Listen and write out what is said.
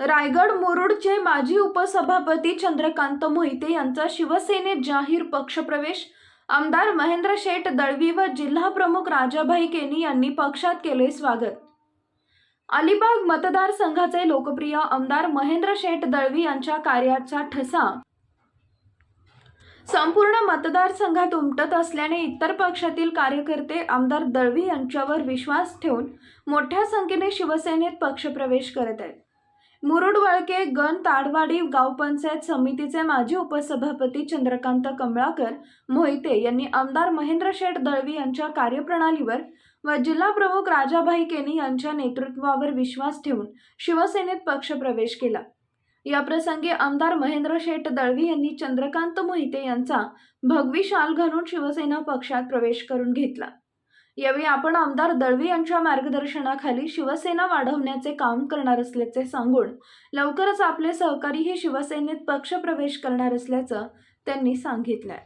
रायगड मुरुडचे माजी उपसभापती चंद्रकांत मोहिते यांचा शिवसेनेत जाहीर पक्षप्रवेश. आमदार महेंद्र शेठ दळवी व जिल्हा प्रमुख राजाभाई केनी यांनी पक्षात केले स्वागत. अलिबाग मतदारसंघाचे लोकप्रिय आमदार महेंद्र शेठ दळवी यांच्या कार्याचा ठसा. संपूर्ण मतदारसंघात उमटत असल्याने इतर पक्षातील कार्यकर्ते आमदार दळवी यांच्यावर विश्वास ठेवून मोठ्या संख्येने शिवसेनेत पक्षप्रवेश करत आहेत. मुरुड वळके गण ताडवाडी गावपंचायत समितीचे माजी उपसभापती चंद्रकांत कमळाकर मोहिते यांनी आमदार महेंद्र शेठ दळवी यांच्या कार्यप्रणालीवर व जिल्हा प्रमुख राजाभाई केनी यांच्या नेतृत्वावर विश्वास ठेवून शिवसेनेत पक्षप्रवेश केला. या प्रसंगी आमदार महेंद्र शेठ दळवी यांनी चंद्रकांत मोहिते यांचा भगवी शाल घालून शिवसेना पक्षात प्रवेश करून घेतला. यावेळी आपण आमदार दळवी यांच्या मार्गदर्शनाखाली शिवसेना वाढवण्याचे काम करणार असल्याचे सांगून लवकरच आपले सहकारीही शिवसेनेत पक्षप्रवेश करणार असल्याचं त्यांनी सांगितलंय.